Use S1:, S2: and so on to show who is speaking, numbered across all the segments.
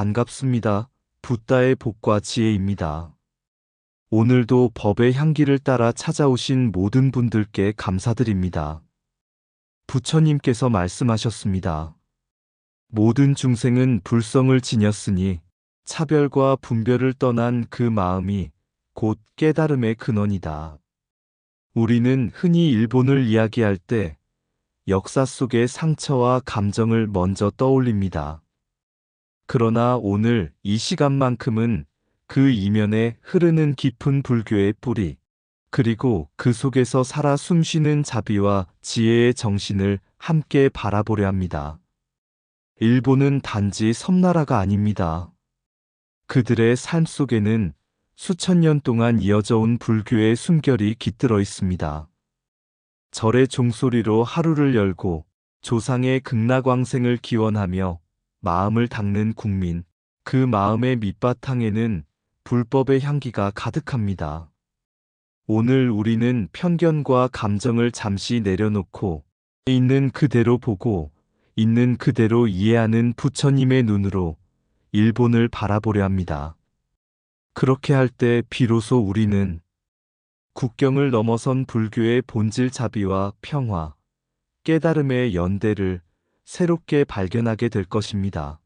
S1: 반갑습니다. 붓다의 복과 지혜입니다. 오늘도 법의 향기를 따라 찾아오신 모든 분들께 감사드립니다. 부처님께서 말씀하셨습니다. 모든 중생은 불성을 지녔으니 차별과 분별을 떠난 그 마음이 곧 깨달음의 근원이다. 우리는 흔히 일본을 이야기할 때 역사 속의 상처와 감정을 먼저 떠올립니다. 그러나 오늘 이 시간만큼은 그 이면에 흐르는 깊은 불교의 뿌리, 그리고 그 속에서 살아 숨쉬는 자비와 지혜의 정신을 함께 바라보려 합니다. 일본은 단지 섬나라가 아닙니다. 그들의 삶 속에는 수천 년 동안 이어져 온 불교의 숨결이 깃들어 있습니다. 절의 종소리로 하루를 열고 조상의 극락왕생을 기원하며 마음을 닦는 국민, 그 마음의 밑바탕에는 불법의 향기가 가득합니다. 오늘 우리는 편견과 감정을 잠시 내려놓고 있는 그대로 보고 있는 그대로 이해하는 부처님의 눈으로 일본을 바라보려 합니다. 그렇게 할 때 비로소 우리는 국경을 넘어선 불교의 본질 자비와 평화, 깨달음의 연대를 새롭게 발견하게 될 것입니다.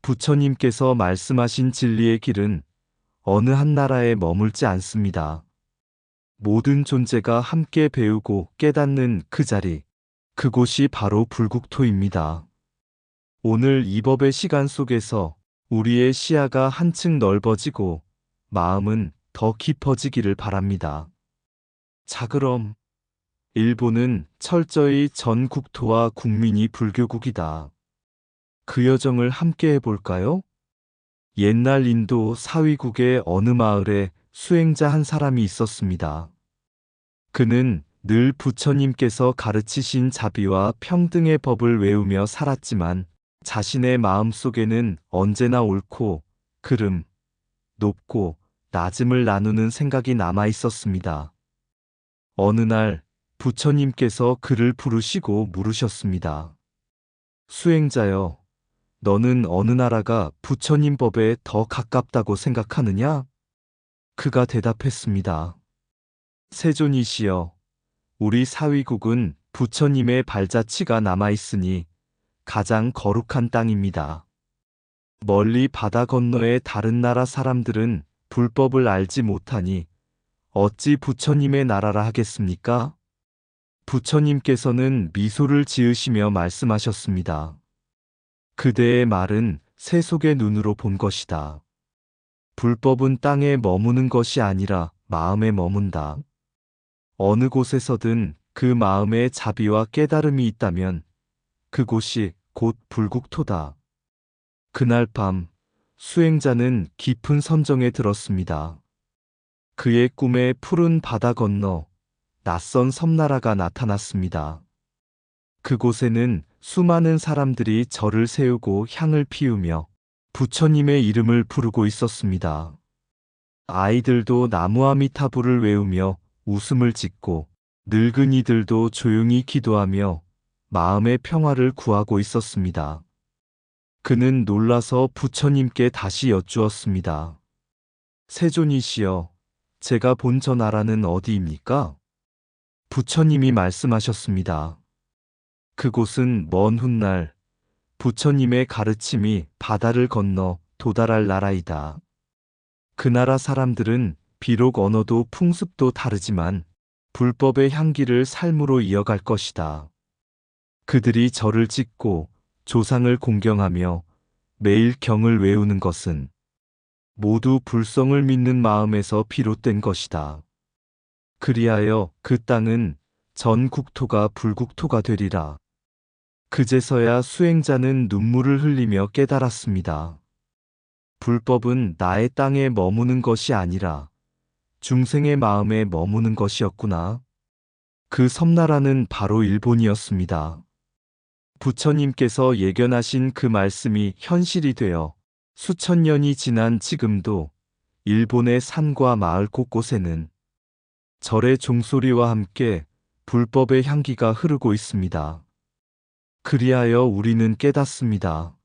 S1: 부처님께서 말씀하신 진리의 길은 어느 한 나라에 머물지 않습니다. 모든 존재가 함께 배우고 깨닫는 그 자리, 그곳이 바로 불국토입니다. 오늘 이 법의 시간 속에서 우리의 시야가 한층 넓어지고 마음은 더 깊어지기를 바랍니다. 자, 그럼 일본은 철저히 전 국토와 국민이 불교국이다. 그 여정을 함께 해볼까요? 옛날 인도 사위국의 어느 마을에 수행자 한 사람이 있었습니다. 그는 늘 부처님께서 가르치신 자비와 평등의 법을 외우며 살았지만 자신의 마음 속에는 언제나 옳고 그름, 높고 낮음을 나누는 생각이 남아 있었습니다. 어느 날 부처님께서 그를 부르시고 물으셨습니다. 수행자여, 너는 어느 나라가 부처님 법에 더 가깝다고 생각하느냐? 그가 대답했습니다. 세존이시여, 우리 사위국은 부처님의 발자취가 남아있으니 가장 거룩한 땅입니다. 멀리 바다 건너의 다른 나라 사람들은 불법을 알지 못하니 어찌 부처님의 나라라 하겠습니까? 부처님께서는 미소를 지으시며 말씀하셨습니다. 그대의 말은 세속의 눈으로 본 것이다. 불법은 땅에 머무는 것이 아니라 마음에 머문다. 어느 곳에서든 그 마음에 자비와 깨달음이 있다면 그곳이 곧 불국토다. 그날 밤 수행자는 깊은 선정에 들었습니다. 그의 꿈에 푸른 바다 건너 낯선 섬나라가 나타났습니다. 그곳에는 수많은 사람들이 절을 세우고 향을 피우며 부처님의 이름을 부르고 있었습니다. 아이들도 나무아미타불을 외우며 웃음을 짓고 늙은이들도 조용히 기도하며 마음의 평화를 구하고 있었습니다. 그는 놀라서 부처님께 다시 여쭈었습니다. 세존이시여, 제가 본 저 나라는 어디입니까? 부처님이 말씀하셨습니다. 그곳은 먼 훗날 부처님의 가르침이 바다를 건너 도달할 나라이다. 그 나라 사람들은 비록 언어도 풍습도 다르지만 불법의 향기를 삶으로 이어갈 것이다. 그들이 절을 짓고 조상을 공경하며 매일 경을 외우는 것은 모두 불성을 믿는 마음에서 비롯된 것이다. 그리하여 그 땅은 전 국토가 불국토가 되리라. 그제서야 수행자는 눈물을 흘리며 깨달았습니다. 불법은 나의 땅에 머무는 것이 아니라 중생의 마음에 머무는 것이었구나. 그 섬나라는 바로 일본이었습니다. 부처님께서 예견하신 그 말씀이 현실이 되어 수천 년이 지난 지금도 일본의 산과 마을 곳곳에는 절의 종소리와 함께 불법의 향기가 흐르고 있습니다. 그리하여 우리는 깨닫습니다.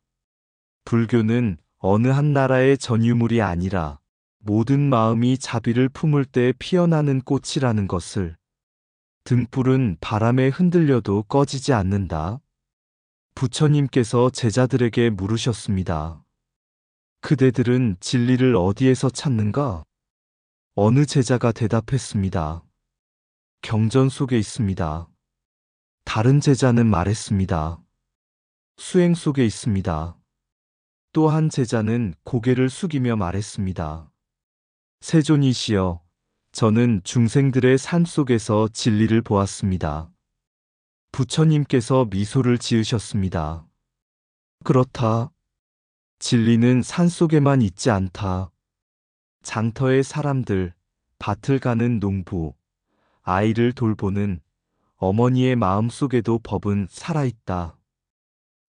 S1: 불교는 어느 한 나라의 전유물이 아니라 모든 마음이 자비를 품을 때 피어나는 꽃이라는 것을 등불은 바람에 흔들려도 꺼지지 않는다. 부처님께서 제자들에게 물으셨습니다. 그대들은 진리를 어디에서 찾는가? 어느 제자가 대답했습니다. 경전 속에 있습니다. 다른 제자는 말했습니다. 수행 속에 있습니다. 또 한 제자는 고개를 숙이며 말했습니다. 세존이시여, 저는 중생들의 삶 속에서 진리를 보았습니다. 부처님께서 미소를 지으셨습니다. 그렇다. 진리는 산 속에만 있지 않다. 장터의 사람들, 밭을 가는 농부, 아이를 돌보는 어머니의 마음 속에도 법은 살아있다.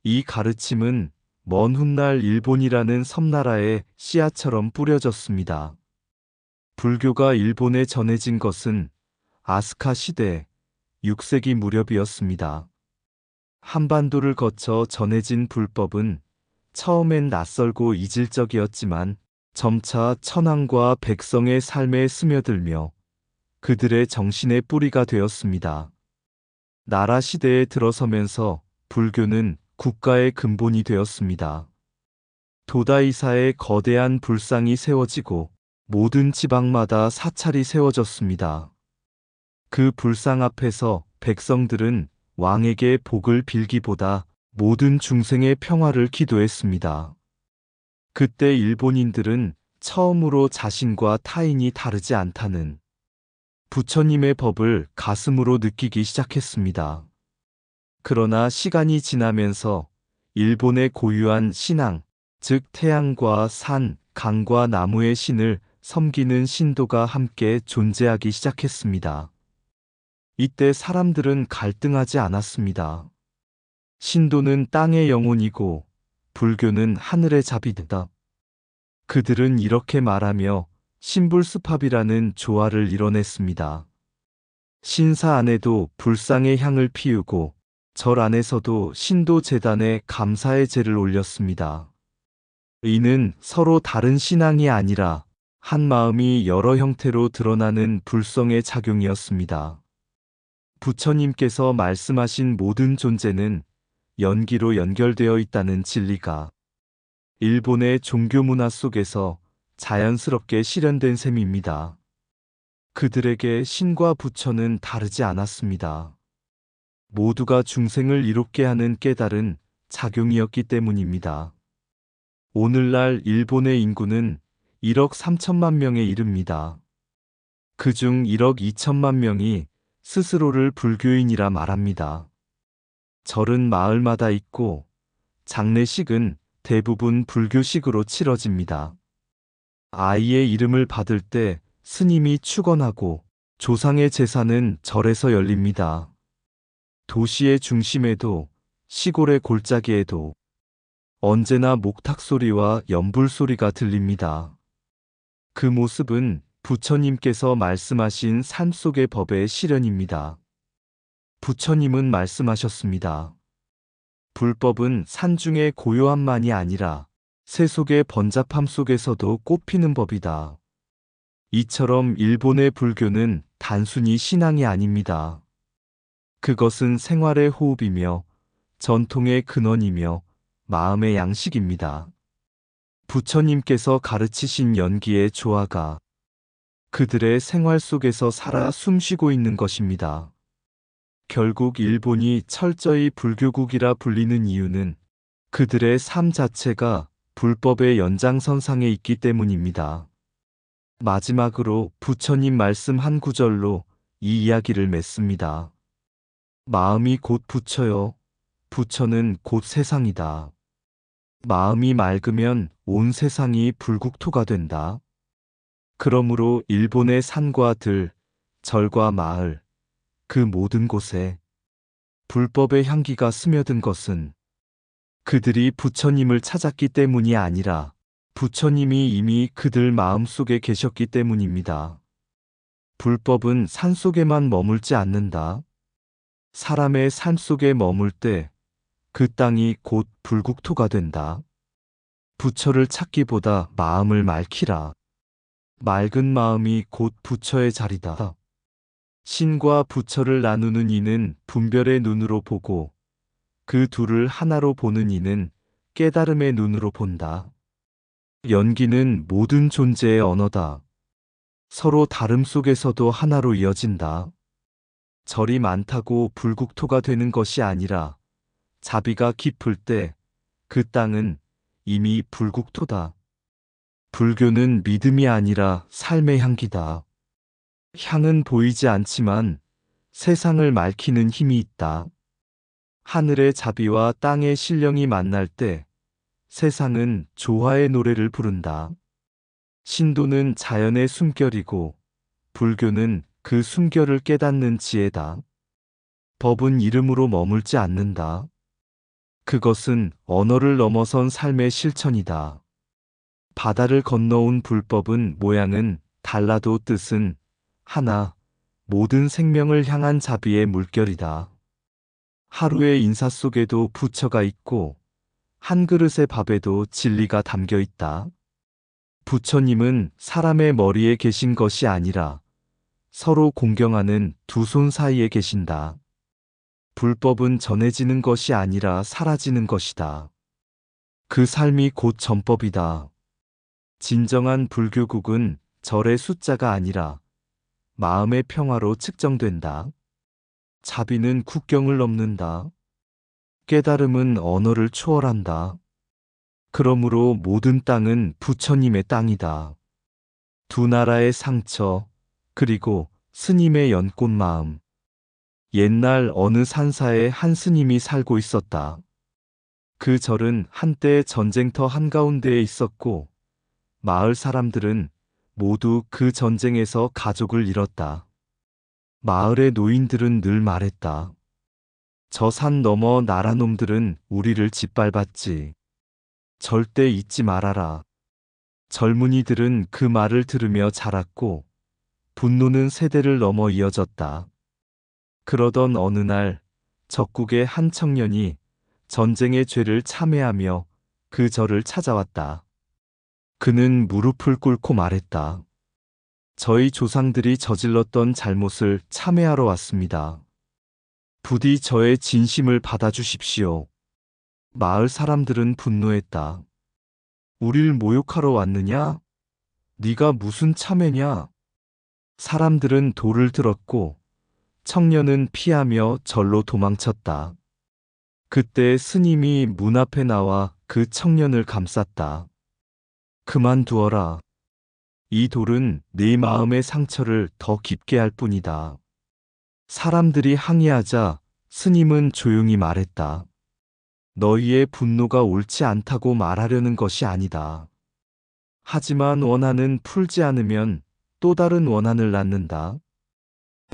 S1: 이 가르침은 먼 훗날 일본이라는 섬나라의 씨앗처럼 뿌려졌습니다. 불교가 일본에 전해진 것은 아스카 시대 6세기 무렵이었습니다. 한반도를 거쳐 전해진 불법은 처음엔 낯설고 이질적이었지만 점차 천황과 백성의 삶에 스며들며 그들의 정신의 뿌리가 되었습니다. 나라 시대에 들어서면서 불교는 국가의 근본이 되었습니다. 도다이사의 거대한 불상이 세워지고 모든 지방마다 사찰이 세워졌습니다. 그 불상 앞에서 백성들은 왕에게 복을 빌기보다 모든 중생의 평화를 기도했습니다. 그때 일본인들은 처음으로 자신과 타인이 다르지 않다는 부처님의 법을 가슴으로 느끼기 시작했습니다. 그러나 시간이 지나면서 일본의 고유한 신앙, 즉 태양과 산, 강과 나무의 신을 섬기는 신도가 함께 존재하기 시작했습니다. 이때 사람들은 갈등하지 않았습니다. 신도는 땅의 영혼이고 불교는 하늘의 자비다. 그들은 이렇게 말하며 신불수팝이라는 조화를 이뤄냈습니다. 신사 안에도 불상의 향을 피우고 절 안에서도 신도 재단에 감사의 제를 올렸습니다. 이는 서로 다른 신앙이 아니라 한 마음이 여러 형태로 드러나는 불성의 작용이었습니다. 부처님께서 말씀하신 모든 존재는 연기로 연결되어 있다는 진리가 일본의 종교 문화 속에서 자연스럽게 실현된 셈입니다. 그들에게 신과 부처는 다르지 않았습니다. 모두가 중생을 이롭게 하는 깨달은 작용이었기 때문입니다. 오늘날 일본의 인구는 1억 3천만 명에 이릅니다. 그중 1억 2천만 명이 스스로를 불교인이라 말합니다. 절은 마을마다 있고 장례식은 대부분 불교식으로 치러집니다. 아이의 이름을 받을 때 스님이 축원하고 조상의 제사는 절에서 열립니다. 도시의 중심에도 시골의 골짜기에도 언제나 목탁 소리와 연불 소리가 들립니다. 그 모습은 부처님께서 말씀하신 삶 속의 법의 실현입니다. 부처님은 말씀하셨습니다. 불법은 산중의 고요함만이 아니라 세속의 번잡함 속에서도 꽃피는 법이다. 이처럼 일본의 불교는 단순히 신앙이 아닙니다. 그것은 생활의 호흡이며 전통의 근원이며 마음의 양식입니다. 부처님께서 가르치신 연기의 조화가 그들의 생활 속에서 살아 숨쉬고 있는 것입니다. 결국 일본이 철저히 불교국이라 불리는 이유는 그들의 삶 자체가 불법의 연장선상에 있기 때문입니다. 마지막으로 부처님 말씀 한 구절로 이 이야기를 맺습니다. 마음이 곧 부처요. 부처는 곧 세상이다. 마음이 맑으면 온 세상이 불국토가 된다. 그러므로 일본의 산과 들, 절과 마을, 그 모든 곳에 불법의 향기가 스며든 것은 그들이 부처님을 찾았기 때문이 아니라 부처님이 이미 그들 마음 속에 계셨기 때문입니다. 불법은 산 속에만 머물지 않는다. 사람의 삶 속에 머물 때 그 땅이 곧 불국토가 된다. 부처를 찾기보다 마음을 맑히라. 맑은 마음이 곧 부처의 자리다. 신과 부처를 나누는 이는 분별의 눈으로 보고 그 둘을 하나로 보는 이는 깨달음의 눈으로 본다. 연기는 모든 존재의 언어다. 서로 다름 속에서도 하나로 이어진다. 절이 많다고 불국토가 되는 것이 아니라 자비가 깊을 때 그 땅은 이미 불국토다. 불교는 믿음이 아니라 삶의 향기다. 향은 보이지 않지만 세상을 맑히는 힘이 있다. 하늘의 자비와 땅의 신령이 만날 때 세상은 조화의 노래를 부른다. 신도는 자연의 숨결이고 불교는 그 숨결을 깨닫는 지혜다. 법은 이름으로 머물지 않는다. 그것은 언어를 넘어선 삶의 실천이다. 바다를 건너온 불법은 모양은 달라도 뜻은 하나, 모든 생명을 향한 자비의 물결이다. 하루의 인사 속에도 부처가 있고, 한 그릇의 밥에도 진리가 담겨 있다. 부처님은 사람의 머리에 계신 것이 아니라 서로 공경하는 두 손 사이에 계신다. 불법은 전해지는 것이 아니라 사라지는 것이다. 그 삶이 곧 전법이다. 진정한 불교국은 절의 숫자가 아니라 마음의 평화로 측정된다. 자비는 국경을 넘는다. 깨달음은 언어를 초월한다. 그러므로 모든 땅은 부처님의 땅이다. 두 나라의 상처, 그리고 스님의 연꽃 마음. 옛날 어느 산사에 한 스님이 살고 있었다. 그 절은 한때 전쟁터 한가운데에 있었고, 마을 사람들은 모두 그 전쟁에서 가족을 잃었다. 마을의 노인들은 늘 말했다. 저 산 너머 나라놈들은 우리를 짓밟았지. 절대 잊지 말아라. 젊은이들은 그 말을 들으며 자랐고, 분노는 세대를 넘어 이어졌다. 그러던 어느 날, 적국의 한 청년이 전쟁의 죄를 참회하며 그 절을 찾아왔다. 그는 무릎을 꿇고 말했다. 저희 조상들이 저질렀던 잘못을 참회하러 왔습니다. 부디 저의 진심을 받아주십시오. 마을 사람들은 분노했다. 우릴 모욕하러 왔느냐? 네가 무슨 참회냐? 사람들은 돌을 들었고 청년은 피하며 절로 도망쳤다. 그때 스님이 문 앞에 나와 그 청년을 감쌌다. 그만두어라. 이 돌은 네 마음의 상처를 더 깊게 할 뿐이다. 사람들이 항의하자 스님은 조용히 말했다. 너희의 분노가 옳지 않다고 말하려는 것이 아니다. 하지만 원한은 풀지 않으면 또 다른 원한을 낳는다.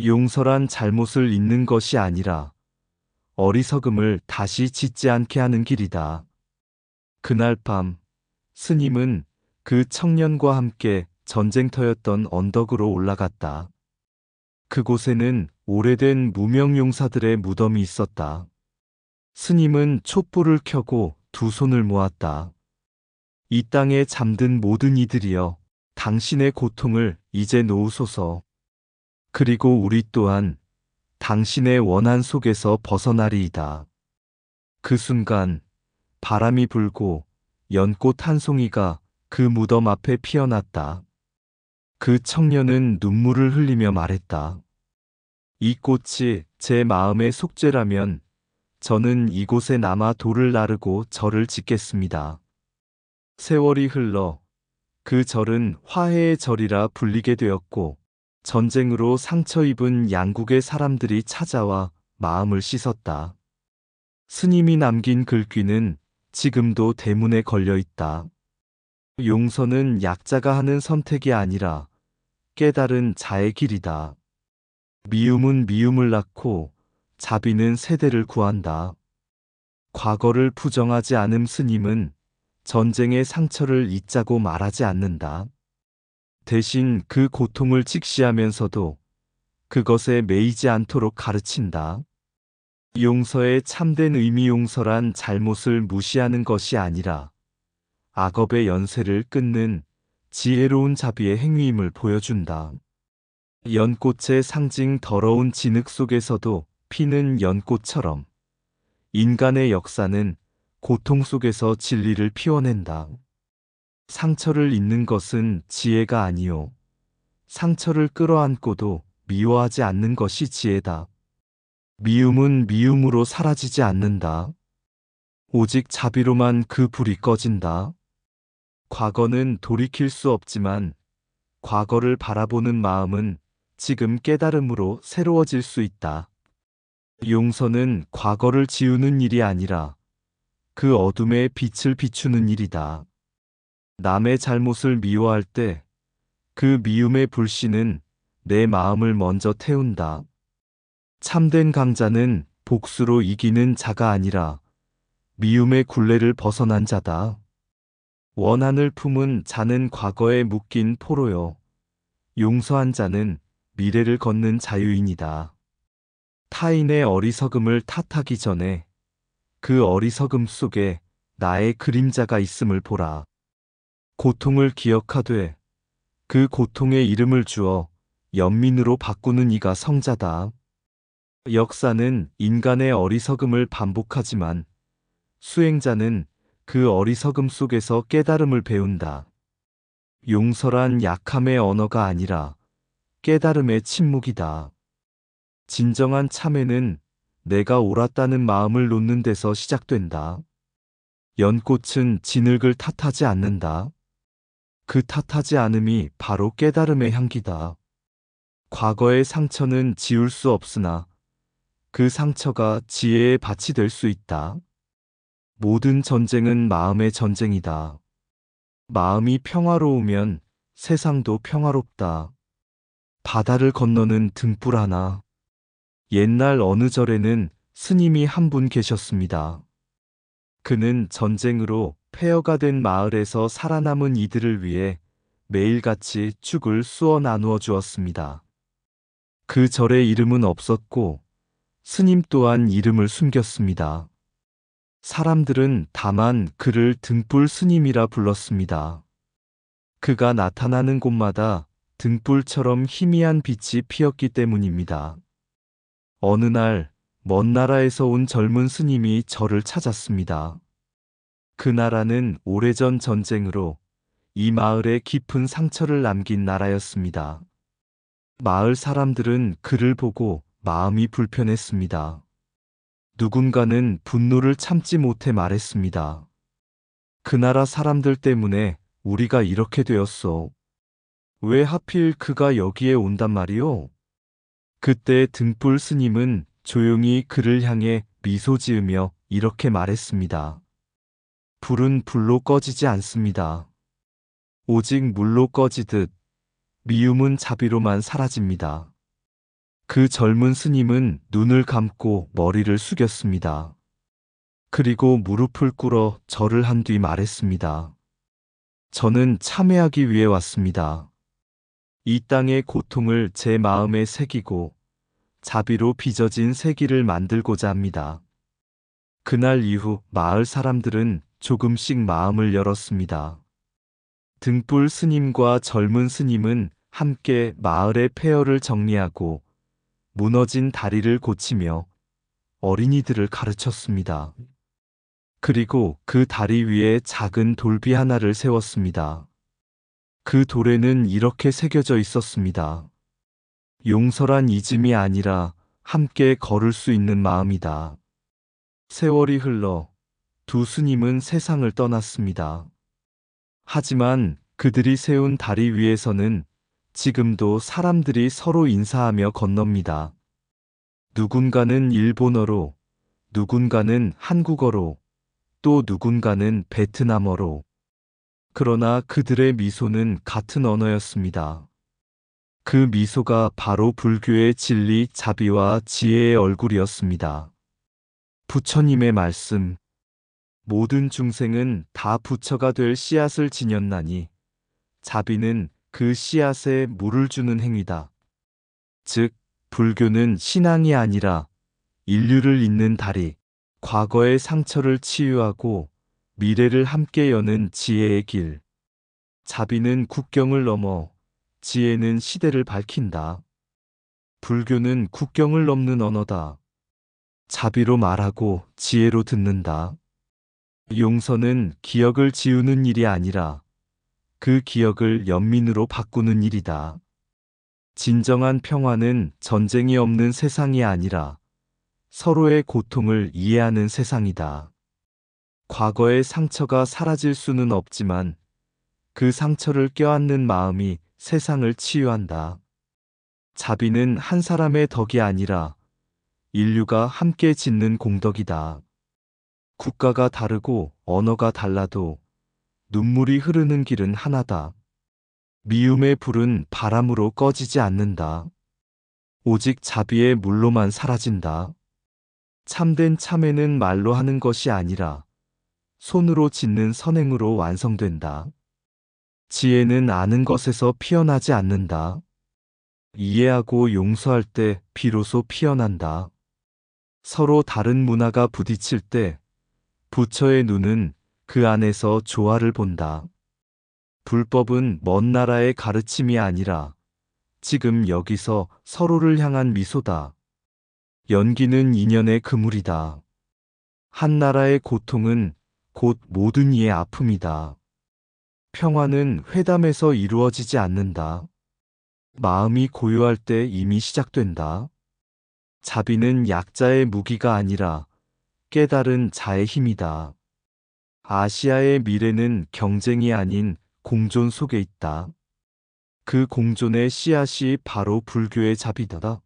S1: 용서란 잘못을 잊는 것이 아니라 어리석음을 다시 짓지 않게 하는 길이다. 그날 밤 스님은 그 청년과 함께 전쟁터였던 언덕으로 올라갔다. 그곳에는 오래된 무명 용사들의 무덤이 있었다. 스님은 촛불을 켜고 두 손을 모았다. 이 땅에 잠든 모든 이들이여 당신의 고통을 이제 놓으소서. 그리고 우리 또한 당신의 원한 속에서 벗어나리이다. 그 순간 바람이 불고 연꽃 한 송이가 그 무덤 앞에 피어났다. 그 청년은 눈물을 흘리며 말했다. 이 꽃이 제 마음의 속죄라면 저는 이곳에 남아 돌을 나르고 절을 짓겠습니다. 세월이 흘러 그 절은 화해의 절이라 불리게 되었고 전쟁으로 상처 입은 양국의 사람들이 찾아와 마음을 씻었다. 스님이 남긴 글귀는 지금도 대문에 걸려 있다. 용서는 약자가 하는 선택이 아니라 깨달은 자의 길이다. 미움은 미움을 낳고 자비는 세대를 구한다. 과거를 부정하지 않음 스님은 전쟁의 상처를 잊자고 말하지 않는다. 대신 그 고통을 직시하면서도 그것에 매이지 않도록 가르친다. 용서의 참된 의미 용서란 잘못을 무시하는 것이 아니라 악업의 연세를 끊는 지혜로운 자비의 행위임을 보여준다. 연꽃의 상징 더러운 진흙 속에서도 피는 연꽃처럼 인간의 역사는 고통 속에서 진리를 피워낸다. 상처를 잊는 것은 지혜가 아니요. 상처를 끌어안고도 미워하지 않는 것이 지혜다. 미움은 미움으로 사라지지 않는다. 오직 자비로만 그 불이 꺼진다. 과거는 돌이킬 수 없지만 과거를 바라보는 마음은 지금 깨달음으로 새로워질 수 있다. 용서는 과거를 지우는 일이 아니라 그 어둠에 빛을 비추는 일이다. 남의 잘못을 미워할 때 그 미움의 불씨는 내 마음을 먼저 태운다. 참된 강자는 복수로 이기는 자가 아니라 미움의 굴레를 벗어난 자다. 원한을 품은 자는 과거에 묶인 포로요. 용서한 자는 미래를 걷는 자유인이다. 타인의 어리석음을 탓하기 전에 그 어리석음 속에 나의 그림자가 있음을 보라. 고통을 기억하되 그 고통의 이름을 주어 연민으로 바꾸는 이가 성자다. 역사는 인간의 어리석음을 반복하지만 수행자는 그 어리석음 속에서 깨달음을 배운다. 용서란 약함의 언어가 아니라 깨달음의 침묵이다. 진정한 참회는 내가 옳았다는 마음을 놓는 데서 시작된다. 연꽃은 진흙을 탓하지 않는다. 그 탓하지 않음이 바로 깨달음의 향기다. 과거의 상처는 지울 수 없으나 그 상처가 지혜의 밭이 될 수 있다. 모든 전쟁은 마음의 전쟁이다. 마음이 평화로우면 세상도 평화롭다. 바다를 건너는 등불 하나. 옛날 어느 절에는 스님이 한 분 계셨습니다. 그는 전쟁으로 폐허가 된 마을에서 살아남은 이들을 위해 매일같이 죽을 쑤어 나누어 주었습니다. 그 절의 이름은 없었고 스님 또한 이름을 숨겼습니다. 사람들은 다만 그를 등불 스님이라 불렀습니다. 그가 나타나는 곳마다 등불처럼 희미한 빛이 피었기 때문입니다. 어느 날, 먼 나라에서 온 젊은 스님이 저를 찾았습니다. 그 나라는 오래전 전쟁으로 이 마을에 깊은 상처를 남긴 나라였습니다. 마을 사람들은 그를 보고 마음이 불편했습니다. 누군가는 분노를 참지 못해 말했습니다. 그 나라 사람들 때문에 우리가 이렇게 되었어. 왜 하필 그가 여기에 온단 말이오? 그때 등불 스님은 조용히 그를 향해 미소 지으며 이렇게 말했습니다. 불은 불로 꺼지지 않습니다. 오직 물로 꺼지듯 미움은 자비로만 사라집니다. 그 젊은 스님은 눈을 감고 머리를 숙였습니다. 그리고 무릎을 꿇어 절을 한 뒤 말했습니다. 저는 참회하기 위해 왔습니다. 이 땅의 고통을 제 마음에 새기고 자비로 빚어진 세기를 만들고자 합니다. 그날 이후 마을 사람들은 조금씩 마음을 열었습니다. 등불 스님과 젊은 스님은 함께 마을의 폐허를 정리하고 무너진 다리를 고치며 어린이들을 가르쳤습니다. 그리고 그 다리 위에 작은 돌비 하나를 세웠습니다. 그 돌에는 이렇게 새겨져 있었습니다. 용서란 잊음이 아니라 함께 걸을 수 있는 마음이다. 세월이 흘러 두 스님은 세상을 떠났습니다. 하지만 그들이 세운 다리 위에서는 지금도 사람들이 서로 인사하며 건넙니다. 누군가는 일본어로, 누군가는 한국어로, 또 누군가는 베트남어로. 그러나 그들의 미소는 같은 언어였습니다. 그 미소가 바로 불교의 진리, 자비와 지혜의 얼굴이었습니다. 부처님의 말씀. 모든 중생은 다 부처가 될 씨앗을 지녔나니 자비는 그 씨앗에 물을 주는 행위다. 즉, 불교는 신앙이 아니라 인류를 잇는 다리, 과거의 상처를 치유하고 미래를 함께 여는 지혜의 길. 자비는 국경을 넘어 지혜는 시대를 밝힌다. 불교는 국경을 넘는 언어다. 자비로 말하고 지혜로 듣는다. 용서는 기억을 지우는 일이 아니라 그 기억을 연민으로 바꾸는 일이다. 진정한 평화는 전쟁이 없는 세상이 아니라 서로의 고통을 이해하는 세상이다. 과거의 상처가 사라질 수는 없지만 그 상처를 껴안는 마음이 세상을 치유한다. 자비는 한 사람의 덕이 아니라 인류가 함께 짓는 공덕이다. 국가가 다르고 언어가 달라도 눈물이 흐르는 길은 하나다. 미움의 불은 바람으로 꺼지지 않는다. 오직 자비의 물로만 사라진다. 참된 참회는 말로 하는 것이 아니라 손으로 짓는 선행으로 완성된다. 지혜는 아는 것에서 피어나지 않는다. 이해하고 용서할 때 비로소 피어난다. 서로 다른 문화가 부딪힐 때 부처의 눈은 그 안에서 조화를 본다. 불법은 먼 나라의 가르침이 아니라 지금 여기서 서로를 향한 미소다. 연기는 인연의 그물이다. 한 나라의 고통은 곧 모든 이의 아픔이다. 평화는 회담에서 이루어지지 않는다. 마음이 고요할 때 이미 시작된다. 자비는 약자의 무기가 아니라 깨달은 자의 힘이다. 아시아의 미래는 경쟁이 아닌 공존 속에 있다. 그 공존의 씨앗이 바로 불교의 자비다.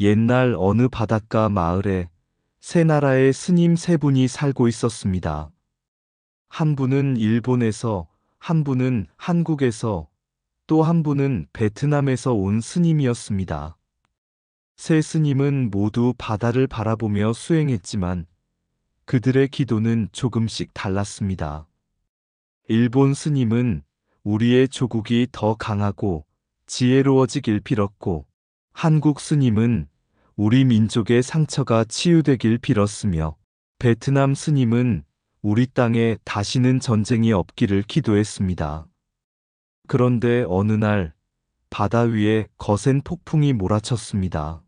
S1: 옛날 어느 바닷가 마을에 세 나라의 스님 세 분이 살고 있었습니다. 한 분은 일본에서, 한 분은 한국에서, 또 한 분은 베트남에서 온 스님이었습니다. 세 스님은 모두 바다를 바라보며 수행했지만 그들의 기도는 조금씩 달랐습니다. 일본 스님은 우리의 조국이 더 강하고 지혜로워지길 빌었고 한국 스님은 우리 민족의 상처가 치유되길 빌었으며 베트남 스님은 우리 땅에 다시는 전쟁이 없기를 기도했습니다. 그런데 어느 날 바다 위에 거센 폭풍이 몰아쳤습니다.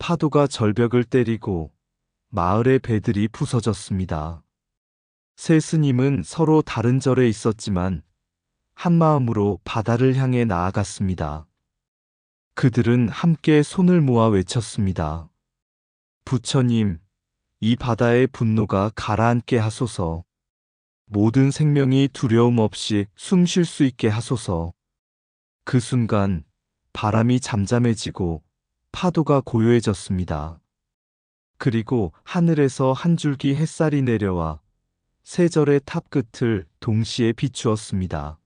S1: 파도가 절벽을 때리고 마을의 배들이 부서졌습니다. 세 스님은 서로 다른 절에 있었지만 한 마음으로 바다를 향해 나아갔습니다. 그들은 함께 손을 모아 외쳤습니다. 부처님, 이 바다의 분노가 가라앉게 하소서. 모든 생명이 두려움 없이 숨 쉴 수 있게 하소서. 그 순간 바람이 잠잠해지고 파도가 고요해졌습니다. 그리고 하늘에서 한 줄기 햇살이 내려와 세 절의 탑 끝을 동시에 비추었습니다.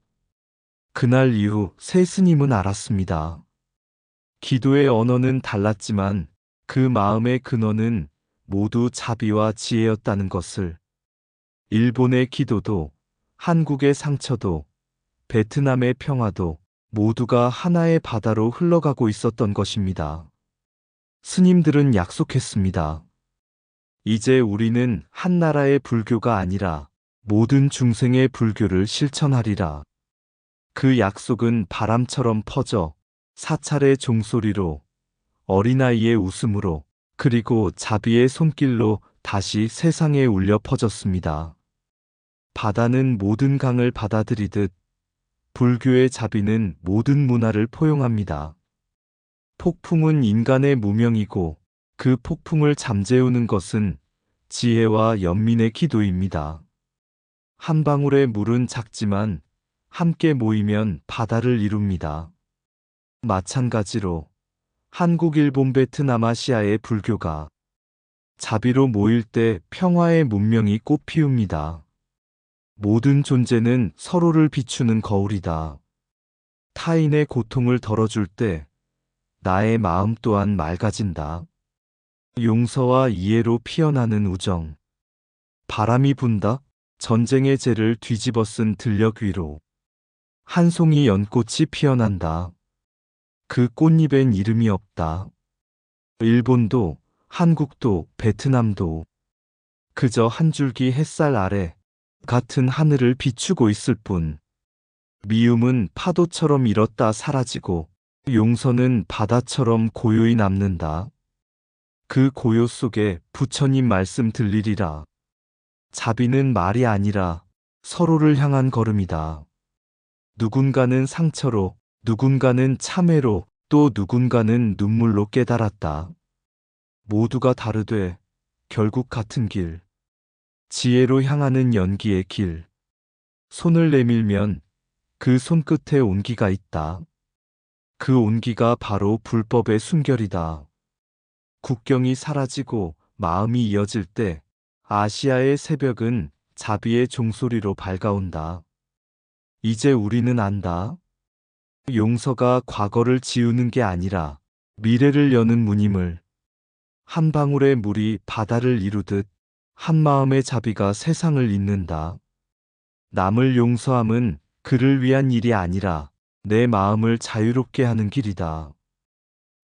S1: 그날 이후 세 스님은 알았습니다. 기도의 언어는 달랐지만 그 마음의 근원은 모두 자비와 지혜였다는 것을 일본의 기도도 한국의 상처도 베트남의 평화도 모두가 하나의 바다로 흘러가고 있었던 것입니다. 스님들은 약속했습니다. 이제 우리는 한 나라의 불교가 아니라 모든 중생의 불교를 실천하리라. 그 약속은 바람처럼 퍼져 사찰의 종소리로 어린아이의 웃음으로 그리고 자비의 손길로 다시 세상에 울려 퍼졌습니다. 바다는 모든 강을 받아들이듯 불교의 자비는 모든 문화를 포용합니다. 폭풍은 인간의 무명이고 그 폭풍을 잠재우는 것은 지혜와 연민의 기도입니다. 한 방울의 물은 작지만 함께 모이면 바다를 이룹니다. 마찬가지로 한국, 일본, 베트남, 아시아의 불교가 자비로 모일 때 평화의 문명이 꽃피웁니다. 모든 존재는 서로를 비추는 거울이다. 타인의 고통을 덜어줄 때 나의 마음 또한 맑아진다. 용서와 이해로 피어나는 우정. 바람이 분다. 전쟁의 재를 뒤집어 쓴 들녘 위로. 한 송이 연꽃이 피어난다. 그 꽃잎엔 이름이 없다. 일본도, 한국도, 베트남도 그저 한 줄기 햇살 아래 같은 하늘을 비추고 있을 뿐. 미움은 파도처럼 일었다 사라지고 용서는 바다처럼 고요히 남는다. 그 고요 속에 부처님 말씀 들리리라. 자비는 말이 아니라 서로를 향한 걸음이다. 누군가는 상처로, 누군가는 참회로, 또 누군가는 눈물로 깨달았다. 모두가 다르되 결국 같은 길. 지혜로 향하는 연기의 길. 손을 내밀면 그 손끝에 온기가 있다. 그 온기가 바로 불법의 순결이다. 국경이 사라지고 마음이 이어질 때 아시아의 새벽은 자비의 종소리로 밝아온다. 이제 우리는 안다. 용서가 과거를 지우는 게 아니라 미래를 여는 문임을 한 방울의 물이 바다를 이루듯 한 마음의 자비가 세상을 잇는다. 남을 용서함은 그를 위한 일이 아니라 내 마음을 자유롭게 하는 길이다.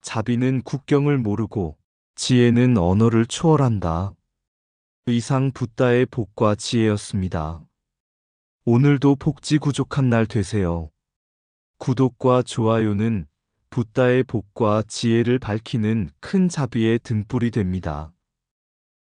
S1: 자비는 국경을 모르고 지혜는 언어를 초월한다. 이상 붓다의 복과 지혜였습니다. 오늘도 복지 구족한 날 되세요. 구독과 좋아요는 붓다의 복과 지혜를 밝히는 큰 자비의 등불이 됩니다.